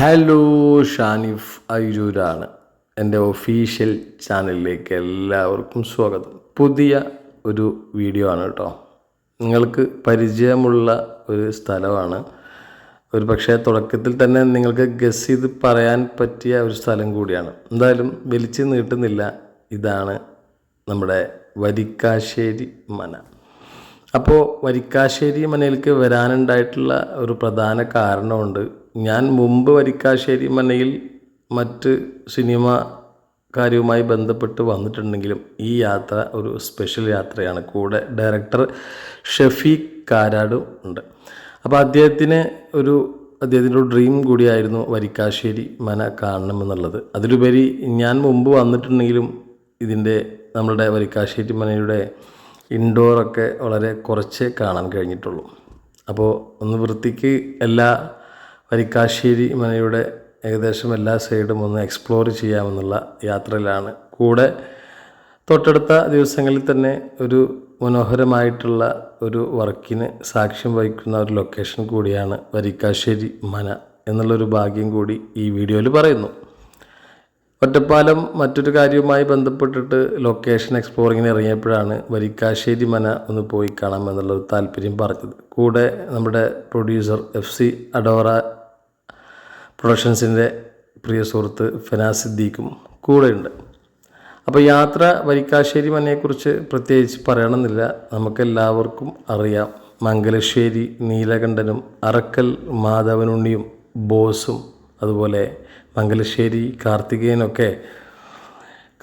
Hello Shanif അയ്യൂരാണ് എന്റെ official ചാനലിലേക്ക് എല്ലാവർക്കും സ്വാഗതം. പുതിയ ഒരു വീഡിയോ ആണ് കേട്ടോ. നിങ്ങൾക്ക് പരിചയമുള്ള ഒരു സ്ഥലമാണ്. ഒരു പക്ഷേ തുടക്കത്തിൽ തന്നെ നിങ്ങൾക്ക് ഗസ് ചെയ്ത് പറയാൻ പറ്റിയ ഒരു സ്ഥലം കൂടിയാണ്. എന്തായാലും വലിച്ചു നീട്ടുന്നില്ല. ഇതാണ് നമ്മുടെ വരിക്കാശ്ശേരി മന. അപ്പോൾ വരിക്കാശ്ശേരി മനയിലേക്ക് വരാനുണ്ടായിട്ടുള്ള ഒരു പ്രധാന കാരണമുണ്ട്. ഞാൻ മുമ്പ് വരിക്കാശ്ശേരി മനയിൽ മറ്റ് സിനിമ കാര്യവുമായി ബന്ധപ്പെട്ട് വന്നിട്ടുണ്ടെങ്കിലും ഈ യാത്ര ഒരു സ്പെഷ്യൽ യാത്രയാണ്. കൂടെ ഡയറക്ടർ ഷഫീഖ് കാരാടും ഉണ്ട്. അപ്പോൾ അദ്ദേഹത്തിന് ഒരു അദ്ദേഹത്തിന്റെ ഒരു ഡ്രീം കൂടിയായിരുന്നു വരിക്കാശ്ശേരി മന കാണണമെന്നുള്ളത്. അതിലുപരി ഞാൻ മുമ്പ് വന്നിട്ടുണ്ടെങ്കിലും ഇതിന്റെ നമ്മളുടെ വരിക്കാശ്ശേരി മനയുടെ ഇൻഡോറൊക്കെ വളരെ കുറച്ചേ കാണാൻ കഴിഞ്ഞിട്ടുള്ളൂ. അപ്പോൾ ഒന്ന് വൃത്തിക്ക് എല്ലാ വരിക്കാശ്ശേരി മനയുടെ ഏകദേശം എല്ലാ സൈഡും ഒന്ന് എക്സ്പ്ലോർ ചെയ്യാമെന്നുള്ള യാത്രയിലാണ്. കൂടെ തൊട്ടടുത്ത ദിവസങ്ങളിൽ തന്നെ ഒരു മനോഹരമായിട്ടുള്ള ഒരു വർക്കിന് സാക്ഷ്യം വഹിക്കുന്ന ഒരു ലൊക്കേഷൻ കൂടിയാണ് വരിക്കാശ്ശേരി മന എന്നുള്ളൊരു ഭാഗ്യം കൂടി ഈ വീഡിയോയിൽ പറയുന്നു. ഒറ്റപ്പാലം മറ്റൊരു കാര്യവുമായി ബന്ധപ്പെട്ടിട്ട് ലൊക്കേഷൻ എക്സ്പ്ലോറിങ്ങിന് ഇറങ്ങിയപ്പോഴാണ് വരിക്കാശ്ശേരി മന ഒന്ന് പോയി കാണാമെന്നുള്ളൊരു താല്പര്യം പറഞ്ഞത്. കൂടെ നമ്മുടെ പ്രൊഡ്യൂസർ എഫ് സി അഡോറ പ്രൊഡക്ഷൻസിന്റെ പ്രിയ സുഹൃത്ത് ഫനാസ് സിദ്ദീഖും കൂടെയുണ്ട്. അപ്പോൾ യാത്ര വരിക്കാശ്ശേരി മനയെക്കുറിച്ച് പ്രത്യേകിച്ച് പറയണമെന്നില്ല. നമുക്കെല്ലാവർക്കും അറിയാം. മംഗലശ്ശേരി നീലകണ്ഠനും അറക്കൽ മാധവനുണ്ണിയും ബോസും അതുപോലെ മംഗലശ്ശേരി കാർത്തികേയനൊക്കെ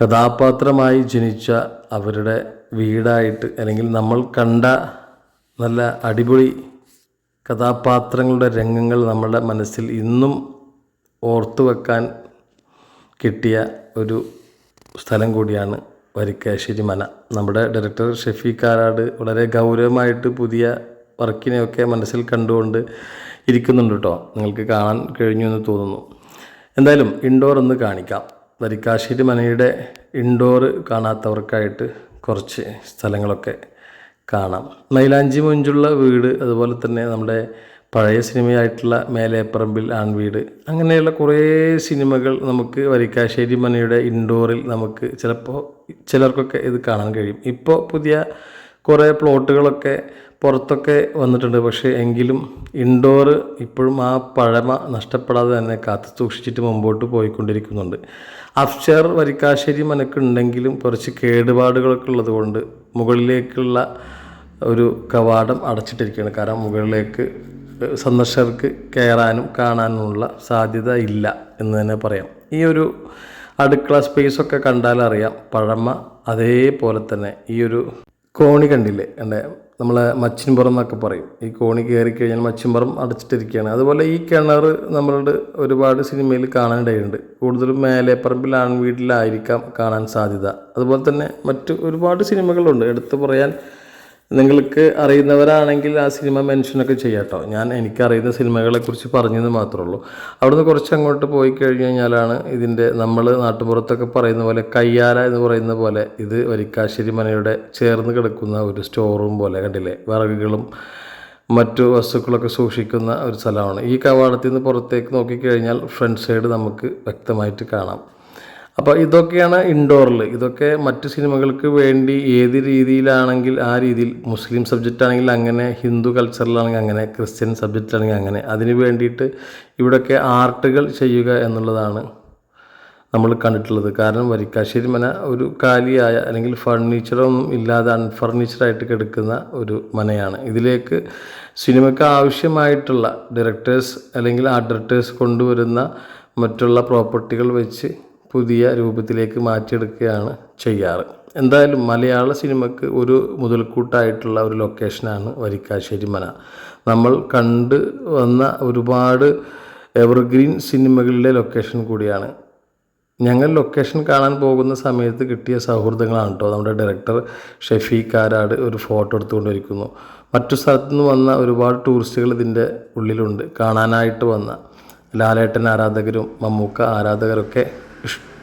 കഥാപാത്രമായി ജനിച്ച അവരുടെ വീടായിട്ട് അല്ലെങ്കിൽ നമ്മൾ കണ്ട നല്ല അടിപൊളി കഥാപാത്രങ്ങളുടെ രംഗങ്ങൾ നമ്മുടെ മനസ്സിൽ ഇന്നും ഓർത്തു വെക്കാൻ കിട്ടിയ ഒരു സ്ഥലം കൂടിയാണ് വരിക്കാശ്ശേരി മന. നമ്മുടെ ഡയറക്ടർ ഷെഫി കാരാട് വളരെ ഗൗരവമായിട്ട് പുതിയ വർക്കിനെയൊക്കെ മനസ്സിൽ കണ്ടുകൊണ്ട് ഇരിക്കുന്നുണ്ട് കേട്ടോ. നിങ്ങൾക്ക് കാണാൻ കഴിഞ്ഞു എന്ന് തോന്നുന്നു. എന്തായാലും ഇൻഡോർ ഒന്ന് കാണിക്കാം. വരിക്കാശ്ശേരി മനയുടെ ഇൻഡോർ കാണാത്തവർക്കായിട്ട് കുറച്ച് സ്ഥലങ്ങളൊക്കെ കാണാം. മൈലാഞ്ചി മുഞ്ചുള്ള വീട് അതുപോലെ തന്നെ നമ്മുടെ പഴയ സിനിമയായിട്ടുള്ള മേലേപ്പറമ്പിൽ ആൺവീട് അങ്ങനെയുള്ള കുറേ സിനിമകൾ നമുക്ക് വരിക്കാശ്ശേരി മനയുടെ ഇൻഡോറിൽ നമുക്ക് ചിലപ്പോൾ ചിലർക്കൊക്കെ ഇത് കാണാൻ കഴിയും. ഇപ്പോൾ പുതിയ കുറേ പ്ലോട്ടുകളൊക്കെ പുറത്തൊക്കെ വന്നിട്ടുണ്ട്. പക്ഷേ എങ്കിലും ഇൻഡോർ ഇപ്പോഴും ആ പഴമ നഷ്ടപ്പെടാതെ തന്നെ കാത്തു സൂക്ഷിച്ചിട്ട് മുമ്പോട്ട് പോയിക്കൊണ്ടിരിക്കുന്നുണ്ട്. അഫ്ഷർ വരിക്കാശ്ശേരി മനക്കുണ്ടെങ്കിലും കുറച്ച് കേടുപാടുകളൊക്കെ ഉള്ളതുകൊണ്ട് മുകളിലേക്കുള്ള ഒരു കവാടം അടച്ചിട്ടിരിക്കുകയാണ്. കാരണം മുകളിലേക്ക് സന്ദർശകർക്ക് കയറാനും കാണാനുമുള്ള സാധ്യത ഇല്ല എന്ന് തന്നെ പറയാം. ഈ ഒരു അടുക്കള സ്പേസൊക്കെ കണ്ടാലറിയാം പഴമ അതേപോലെ തന്നെ ഈ ഒരു കോണി കണ്ടില്ലേ? എന്റെ നമ്മളെ മച്ചിൻപുറം എന്നൊക്കെ പറയും. ഈ കോണി കയറി കഴിഞ്ഞാൽ മച്ചിൻപുറം അടച്ചിട്ടിരിക്കുകയാണ്. അതുപോലെ ഈ കിണർ നമ്മളുടെ ഒരുപാട് സിനിമയിൽ കാണാനിടയുണ്ട്. കൂടുതലും മേലേപ്പറമ്പിൽ ആൺവീട്ടിലായിരിക്കാം കാണാൻ സാധ്യത. അതുപോലെ തന്നെ മറ്റു ഒരുപാട് സിനിമകളുണ്ട്. എടുത്തു പറയാൻ നിങ്ങൾക്ക് അറിയുന്നവരാണെങ്കിൽ ആ സിനിമ മെൻഷനൊക്കെ ചെയ്യാട്ടോ ഞാൻ എനിക്കറിയുന്ന സിനിമകളെക്കുറിച്ച് പറഞ്ഞെന്ന് മാത്രമേ ഉള്ളൂ അവിടുന്ന് കുറച്ച് അങ്ങോട്ട് പോയി കഴിഞ്ഞു കഴിഞ്ഞാലാണ് ഇതിന്റെ നമ്മൾ നാട്ടുപുറത്തൊക്കെ പറയുന്ന പോലെ കയ്യാല എന്ന് പറയുന്ന പോലെ ഇത് വരിക്കാശ്ശേരി മനയുടെ ചേർന്ന് കിടക്കുന്ന ഒരു സ്റ്റോർ റൂം പോലെ കണ്ടില്ലേ? വിറകുകളും മറ്റു വസ്തുക്കളൊക്കെ സൂക്ഷിക്കുന്ന ഒരു സ്ഥലമാണ്. ഈ കവാടത്തിൽ നിന്ന് പുറത്തേക്ക് നോക്കിക്കഴിഞ്ഞാൽ ഫ്രണ്ട് സൈഡ് നമുക്ക് വ്യക്തമായിട്ട് കാണാം. അപ്പോൾ ഇതൊക്കെയാണ് ഇൻഡോറിൽ ഇതൊക്കെ മറ്റു സിനിമകൾക്ക് വേണ്ടി ഏത് രീതിയിലാണെങ്കിൽ ആ രീതിയിൽ മുസ്ലിം സബ്ജക്റ്റ് ആണെങ്കിൽ അങ്ങനെ ഹിന്ദു കൾച്ചറിലാണെങ്കിൽ അങ്ങനെ ക്രിസ്ത്യൻ സബ്ജക്റ്റ് ആണെങ്കിൽ അങ്ങനെ. അതിന് വേണ്ടിയിട്ട് ഇവിടെയൊക്കെ ആർട്ടുകൾ ചെയ്യുക എന്നുള്ളതാണ് നമ്മൾ കണ്ടിട്ടുള്ളത്. കാരണം വരിക്കാശ്ശേരി മന ഒരു കാലിയായ അല്ലെങ്കിൽ ഫർണിച്ചറൊന്നും ഇല്ലാതെ അൺഫർണിച്ചറായിട്ട് കിടക്കുന്ന ഒരു മനയാണ്. ഇതിലേക്ക് സിനിമയ്ക്ക് ആവശ്യമായിട്ടുള്ള ഡയറക്ടേഴ്സ് അല്ലെങ്കിൽ ആർട്ട് ഡയറക്ടേഴ്സ് കൊണ്ടുവരുന്ന മറ്റുള്ള പ്രോപ്പർട്ടികൾ വെച്ച് പുതിയ രൂപത്തിലേക്ക് മാറ്റിയെടുക്കുകയാണ് ചെയ്യാറ്. എന്തായാലും മലയാള സിനിമയ്ക്ക് ഒരു മുതൽക്കൂട്ടായിട്ടുള്ള ഒരു ലൊക്കേഷനാണ് വരിക്കാശ്ശേരി മന. നമ്മൾ കണ്ട് വന്ന ഒരുപാട് എവർഗ്രീൻ സിനിമകളുടെ ലൊക്കേഷൻ കൂടിയാണ്. ഞങ്ങൾ ലൊക്കേഷൻ കാണാൻ പോകുന്ന സമയത്ത് കിട്ടിയ സൗഹൃദങ്ങളാണ് കേട്ടോ. നമ്മുടെ ഡയറക്ടർ ഷെഫീഖ് കാരാട് ഒരു ഫോട്ടോ എടുത്തുകൊണ്ടിരിക്കുന്നു. മറ്റു സ്ഥലത്തു നിന്ന് വന്ന ഒരുപാട് ടൂറിസ്റ്റുകൾ ഇതിന്റെ ഉള്ളിലുണ്ട്. കാണാനായിട്ട് വന്ന ലാലേട്ടൻ ആരാധകരും മമ്മൂക്ക ആരാധകരൊക്കെ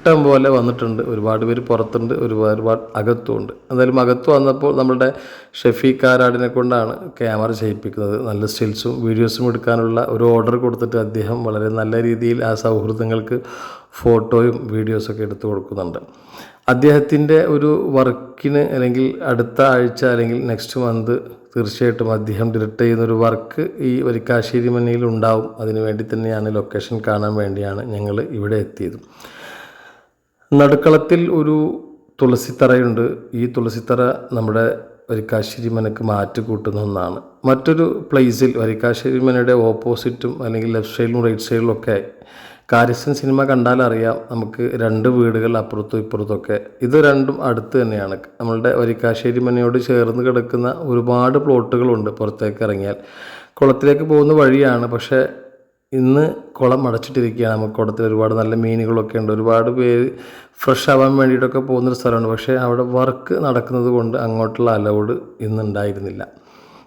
ഇഷ്ടം പോലെ വന്നിട്ടുണ്ട്. ഒരുപാട് പേര് പുറത്തുണ്ട് ഒരുപാട് ഒരുപാട് അകത്തുമുണ്ട്. എന്തായാലും അകത്ത് വന്നപ്പോൾ നമ്മുടെ ഷെഫീഖ് കാരാടിനെ കൊണ്ടാണ് ക്യാമറ ചെയ്യിപ്പിക്കുന്നത്. നല്ല സ്റ്റിൽസും വീഡിയോസും എടുക്കാനുള്ള ഒരു ഓർഡർ കൊടുത്തിട്ട് അദ്ദേഹം വളരെ നല്ല രീതിയിൽ ആ സൗഹൃദങ്ങൾക്ക് ഫോട്ടോയും വീഡിയോസൊക്കെ എടുത്തു കൊടുക്കുന്നുണ്ട്. അദ്ദേഹത്തിന്റെ ഒരു വർക്കിന് അല്ലെങ്കിൽ അടുത്ത ആഴ്ച അല്ലെങ്കിൽ നെക്സ്റ്റ് മന്ത് തീർച്ചയായിട്ടും അദ്ദേഹം ഡയറക്റ്റ് ചെയ്യുന്ന ഒരു വർക്ക് ഈ വരിക്കാശ്ശേരി മന്നയിൽ ഉണ്ടാവും. അതിനുവേണ്ടി തന്നെയാണ് ലൊക്കേഷൻ കാണാൻ വേണ്ടിയാണ് ഞങ്ങൾ ഇവിടെ എത്തിയത്. നടുക്കളത്തിൽ ഒരു തുളസിത്തറയുണ്ട്. ഈ തുളസിത്തറ നമ്മുടെ വരിക്കാശ്ശേരി മനക്ക് മാറ്റ് കൂട്ടുന്ന ഒന്നാണ്. മറ്റൊരു പ്ലേസിൽ വരിക്കാശ്ശേരി മനയുടെ ഓപ്പോസിറ്റും അല്ലെങ്കിൽ ലെഫ്റ്റ് സൈഡിലും റൈറ്റ് സൈഡിലും ഒക്കെ കാര്യസ്ഥൻ സിനിമ കണ്ടാൽ അറിയാം നമുക്ക് രണ്ട് വീടുകൾ അപ്പുറത്തും ഇപ്പുറത്തൊക്കെ ഇത് രണ്ടും അടുത്ത് തന്നെയാണ്. നമ്മളുടെ വരിക്കാശ്ശേരി മനയോട് ചേർന്ന് കിടക്കുന്ന ഒരുപാട് പ്ലോട്ടുകളുണ്ട് പുറത്തേക്ക് ഇറങ്ങിയാൽ. കുളത്തിലേക്ക് പോകുന്ന വഴിയാണ്. പക്ഷേ ഇന്ന് കുളം അടച്ചിട്ടിരിക്കുകയാണ്. നമുക്ക് കുളത്തിൽ ഒരുപാട് നല്ല മീനുകളൊക്കെ ഉണ്ട്. ഒരുപാട് പേര് ഫ്രഷ് ആവാൻ വേണ്ടിയിട്ടൊക്കെ പോകുന്നൊരു സ്ഥലമാണ് പക്ഷേ അവിടെ വർക്ക് നടക്കുന്നത് കൊണ്ട് അങ്ങോട്ടുള്ള allowed ഇന്നുണ്ടായിരുന്നില്ല.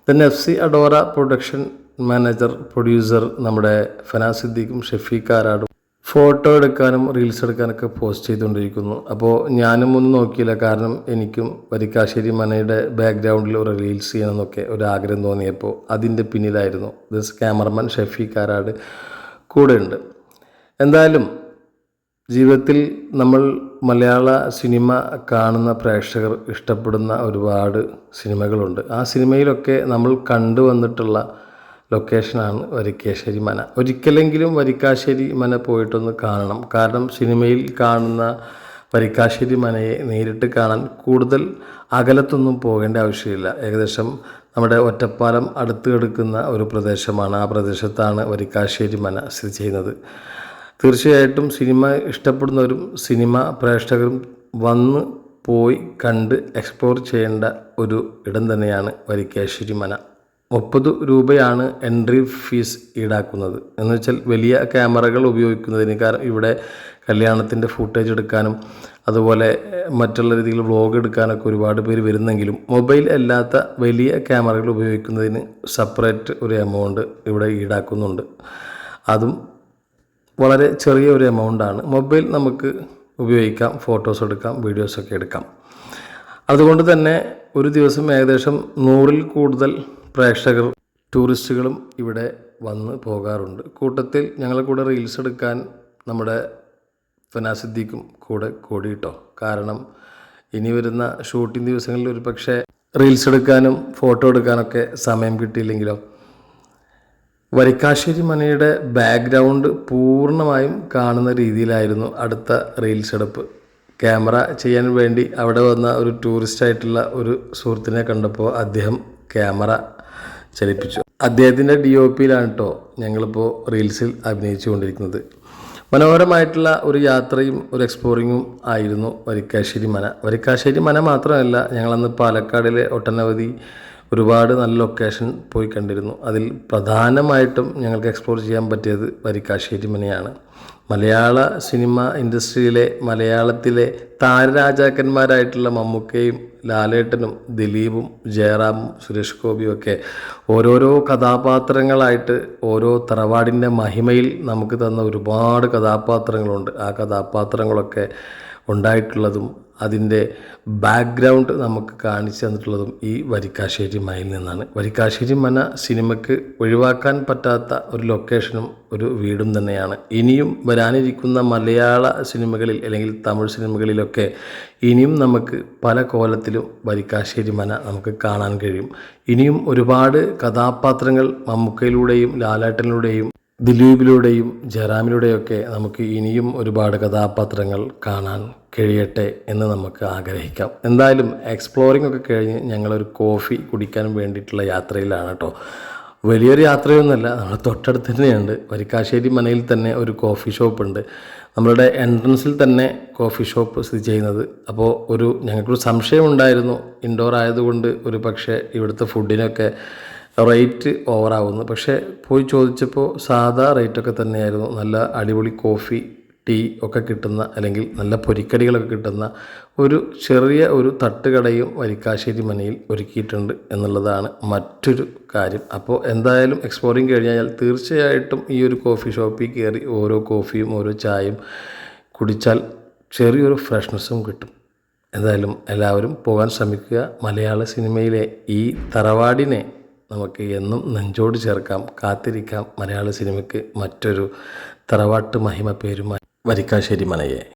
Then F C Adora production manager producer നമ്മുടെ ഫനാസിദ്ദീഖും ഷെഫീഖ് ആരാടും ഫോട്ടോ എടുക്കാനും റീൽസ് എടുക്കാനൊക്കെ പോസ്റ്റ് ചെയ്തുകൊണ്ടിരിക്കുന്നു. അപ്പോൾ ഞാനും ഒന്നും നോക്കിയില്ല. കാരണം എനിക്കും വരിക്കാശ്ശേരി മനയുടെ ബാക്ക്ഗ്രൗണ്ടിൽ ഒരു റീൽസ് ചെയ്യണമെന്നൊക്കെ ഒരു ആഗ്രഹം തോന്നിയപ്പോൾ അതിന്റെ പിന്നിലായിരുന്നു. ദിസ് ക്യാമറമാൻ ഷെഫി കാരാട് കൂടെയുണ്ട് എന്തായാലും ജീവിതത്തിൽ നമ്മൾ മലയാള സിനിമ കാണുന്ന പ്രേക്ഷകർ ഇഷ്ടപ്പെടുന്ന ഒരുപാട് സിനിമകളുണ്ട്. ആ സിനിമയിലൊക്കെ നമ്മൾ കണ്ടുവന്നിട്ടുള്ള ലൊക്കേഷനാണ് വരിക്കാശ്ശേരി മന. ഒരിക്കലെങ്കിലും വരിക്കാശ്ശേരി മന പോയിട്ടൊന്ന് കാണണം. കാരണം സിനിമയിൽ കാണുന്ന വരിക്കാശ്ശേരി മനയെ നേരിട്ട് കാണാൻ കൂടുതൽ അകലത്തൊന്നും പോകേണ്ട ആവശ്യമില്ല. ഏകദേശം നമ്മുടെ ഒറ്റപ്പാലം അടുത്ത് കിടക്കുന്ന ഒരു പ്രദേശമാണ്. ആ പ്രദേശത്താണ് വരിക്കാശ്ശേരി മന സ്ഥിതി ചെയ്യുന്നത്. തീർച്ചയായിട്ടും സിനിമ ഇഷ്ടപ്പെടുന്നവരും സിനിമ പ്രേക്ഷകരും വന്ന് പോയി കണ്ട് എക്സ്പ്ലോർ ചെയ്യേണ്ട ഒരു ഇടം തന്നെയാണ് വരിക്കാശ്ശേരി മന. മുപ്പത് രൂപയാണ് എൻട്രി ഫീസ് ഈടാക്കുന്നത്. എന്ന് വെച്ചാൽ വലിയ ക്യാമറകൾ ഉപയോഗിക്കുന്നതിന് കാരണം ഇവിടെ കല്യാണത്തിന്റെ ഫുട്ടേജ് എടുക്കാനും അതുപോലെ മറ്റുള്ള രീതിയിൽ വ്ളോഗ് എടുക്കാനൊക്കെ ഒരുപാട് പേര് വരുന്നെങ്കിലും മൊബൈൽ അല്ലാത്ത വലിയ ക്യാമറകൾ ഉപയോഗിക്കുന്നതിന് സെപ്പറേറ്റ് ഒരു എമൗണ്ട് ഇവിടെ ഈടാക്കുന്നുണ്ട്. അതും വളരെ ചെറിയ ഒരു എമൗണ്ടാണ്. മൊബൈൽ നമുക്ക് ഉപയോഗിക്കാം ഫോട്ടോസ് എടുക്കാം വീഡിയോസൊക്കെ എടുക്കാം. അതുകൊണ്ട് തന്നെ ഒരു ദിവസം ഏകദേശം നൂറിൽ കൂടുതൽ പ്രേക്ഷകർ ടൂറിസ്റ്റുകളും ഇവിടെ വന്ന് പോകാറുണ്ട്. കൂട്ടത്തിൽ ഞങ്ങളെ കൂടെ റീൽസ് എടുക്കാൻ നമ്മുടെ ഫനാസിദ്ദീഖും കൂടെ കൂടിയിട്ടോ. കാരണം ഇനി വരുന്ന ഷൂട്ടിംഗ് ദിവസങ്ങളിൽ ഒരു പക്ഷേ റീൽസ് എടുക്കാനും ഫോട്ടോ എടുക്കാനൊക്കെ സമയം കിട്ടിയില്ലെങ്കിലോ. വരിക്കാശ്ശേരി മനയുടെ ബാക്ക്ഗ്രൗണ്ട് പൂർണമായും കാണുന്ന രീതിയിലായിരുന്നു അടുത്ത റീൽസ് എടുപ്പ്. ക്യാമറ ചെയ്യാൻ വേണ്ടി അവിടെ വന്ന ഒരു ടൂറിസ്റ്റായിട്ടുള്ള ഒരു സുഹൃത്തിനെ കണ്ടപ്പോൾ അദ്ദേഹം ക്യാമറ ചലിപ്പിച്ചു. അദ്ദേഹത്തിന്റെ ഡി ഒ പിയിലാണ് കേട്ടോ ഞങ്ങളിപ്പോൾ റീൽസിൽ അഭിനയിച്ചു കൊണ്ടിരിക്കുന്നത് മനോഹരമായിട്ടുള്ള ഒരു യാത്രയും ഒരു എക്സ്പ്ലോറിങ്ങും ആയിരുന്നു വരിക്കാശ്ശേരി മന. വരിക്കാശ്ശേരി മന മാത്രമല്ല ഞങ്ങളന്ന് പാലക്കാടിലെ ഒട്ടനവധി ഒരുപാട് നല്ല ലൊക്കേഷൻ പോയി കണ്ടിരുന്നു. അതിൽ പ്രധാനമായിട്ടും ഞങ്ങൾക്ക് എക്സ്പ്ലോർ ചെയ്യാൻ പറ്റിയത് വരിക്കാശ്ശേരി മനയാണ്. മലയാള സിനിമ ഇൻഡസ്ട്രിയിലെ മലയാളത്തിലെ താരരാജാക്കന്മാരായിട്ടുള്ള മമ്മൂക്കയും ലാലേട്ടനും ദിലീപും ജയറാമും സുരേഷ് ഗോപിയും ഒക്കെ ഓരോരോ കഥാപാത്രങ്ങളായിട്ട് ഓരോ തറവാടിന്റെ മഹിമയിൽ നമുക്ക് തന്ന ഒരുപാട് കഥാപാത്രങ്ങളുണ്ട്. ആ കഥാപാത്രങ്ങളൊക്കെ ഉണ്ടായിട്ടുള്ളതും അതിന്റെ ബാക്ക്ഗ്രൗണ്ട് നമുക്ക് കാണിച്ചു തന്നിട്ടുള്ളതും ഈ വരിക്കാശ്ശേരി മനയിൽ നിന്നാണ്. വരിക്കാശ്ശേരി മന സിനിമയ്ക്ക് ഒഴിവാക്കാൻ പറ്റാത്ത ഒരു ലൊക്കേഷനും ഒരു വീടും തന്നെയാണ്. ഇനിയും വരാനിരിക്കുന്ന മലയാള സിനിമകളിൽ അല്ലെങ്കിൽ തമിഴ് സിനിമകളിലൊക്കെ ഇനിയും നമുക്ക് പല കോലത്തിലും വരിക്കാശ്ശേരി മന നമുക്ക് കാണാൻ കഴിയും. ഇനിയും ഒരുപാട് കഥാപാത്രങ്ങൾ മമ്മൂക്കയിലൂടെയും ലാലേട്ടനിലൂടെയും ദിലീപിലൂടെയും ജയറാമിലൂടെയൊക്കെ നമുക്ക് ഇനിയും ഒരുപാട് കഥാപാത്രങ്ങൾ കാണാൻ കഴിയട്ടെ എന്ന് നമുക്ക് ആഗ്രഹിക്കാം. എന്തായാലും എക്സ്പ്ലോറിംഗ് ഒക്കെ കഴിഞ്ഞ് ഞങ്ങളൊരു കോഫി കുടിക്കാൻ വേണ്ടിയിട്ടുള്ള യാത്രയിലാണ് കേട്ടോ വലിയൊരു യാത്രയൊന്നുമല്ല നമ്മൾ തൊട്ടടുത്ത് തന്നെയുണ്ട്. വരിക്കാശ്ശേരി മനയിൽ തന്നെ ഒരു കോഫി ഷോപ്പ് ഉണ്ട്. നമ്മളുടെ എൻട്രൻസിൽ തന്നെ കോഫി ഷോപ്പ് സ്ഥിതി ചെയ്യുന്നത്. അപ്പോൾ ഒരു ഞങ്ങൾക്കൊരു സംശയമുണ്ടായിരുന്നു ഇൻഡോർ ആയതുകൊണ്ട് ഒരു പക്ഷേ ഇവിടുത്തെ ഫുഡിനൊക്കെ റേറ്റ് ഓവറാവുന്നു. പക്ഷേ പോയി ചോദിച്ചപ്പോൾ സാധാ റേറ്റൊക്കെ തന്നെയായിരുന്നു. നല്ല അടിപൊളി കോഫി ടീ ഒക്കെ കിട്ടുന്ന അല്ലെങ്കിൽ നല്ല പൊരിക്കടികളൊക്കെ കിട്ടുന്ന ഒരു ചെറിയ ഒരു തട്ടുകടയും വരിക്കാശ്ശേരി മനയിൽ ഒരുക്കിയിട്ടുണ്ട് എന്നുള്ളതാണ് മറ്റൊരു കാര്യം. അപ്പോൾ എന്തായാലും എക്സ്പ്ലോറിങ് കഴിഞ്ഞാൽ തീർച്ചയായിട്ടും ഈ ഒരു കോഫി ഷോപ്പിൽ കയറി ഓരോ കോഫിയും ഓരോ ചായയും കുടിച്ചാൽ ചെറിയൊരു ഫ്രഷ്നെസ്സും കിട്ടും. എന്തായാലും എല്ലാവരും പോകാൻ ശ്രമിക്കുക. മലയാള സിനിമയിലെ ഈ തറവാടിനെ നമുക്ക് എന്നും നെഞ്ചോട് ചേർക്കാം. കാത്തിരിക്കാം മലയാള സിനിമയ്ക്ക് മറ്റൊരു തറവാട്ട് മഹിമ പേരുമായി. വരിക്കാശ്ശേരി മനയെ